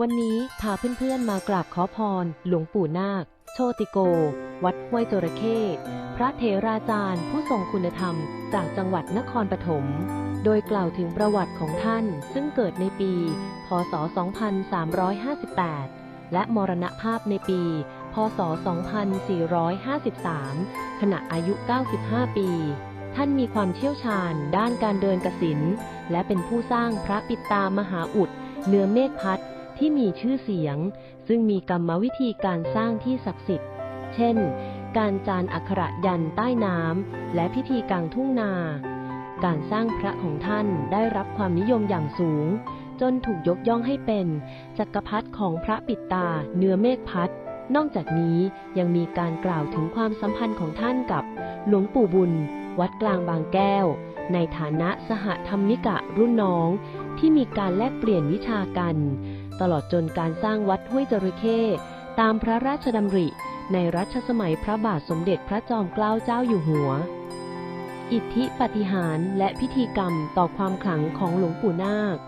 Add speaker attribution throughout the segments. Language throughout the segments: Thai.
Speaker 1: วันนี้พาเพื่อนๆมากราบขอพร หลวงปู่นาค โชติโก วัดห้วยจระเข้พระเถราจารย์ผู้ทรงคุณธรรม จากจังหวัดนครปฐม โดยกล่าวถึงประวัติของท่านซึ่งเกิดในปี พศ 2358 และมรณภาพในปี พศ 2453 ขณะอายุ 95 ปี ท่านมีความเชี่ยวชาญด้านการเดินกสินและเป็นผู้สร้างพระปิตามหาอุด เนื้อเมฆพัด ที่มีชื่อเสียง ซึ่งมีกรรมวิธีการสร้างที่ศักดิ์สิทธิ์ เช่น การจานอักขระยันใต้น้ำและพิธีกลางทุ่งนา การสร้างพระของท่านได้รับความนิยมอย่างสูง จนถูกยกย่องให้เป็นจักรพรรดิของพระปิดตาเนื้อเมฆพัดนอกจากนี้ยังมีการกล่าวถึงความสัมพันธ์ของท่านกับหลวงปู่บุญ วัดกลางบางแก้ว ในฐานะสหธรรมิกะรุ่นน้องที่มีการแลกเปลี่ยนวิชากัน ตลอดจนการสร้างวัดห้วยจระเข้ตามพระราชดำริ ในรัชสมัยพระบาทสมเด็จพระจอมเกล้าเจ้าอยู่หัว อิทธิปฏิหารและพิธีกรรมต่อความขลังของหลวงปู่นาค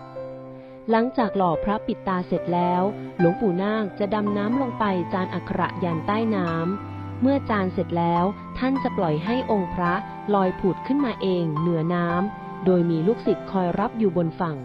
Speaker 1: หลังจากหล่อพระปิดตาเสร็จแล้ว หลวงปู่นาคจะดำน้ำลงไปจานอักระยันใต้น้ำ เมื่อจานเสร็จแล้วท่านจะปล่อยให้องค์พระลอยผุดขึ้นมาเองเหนือน้ำโดยมีลูกศิษย์คอยรับอยู่บนฝั่ง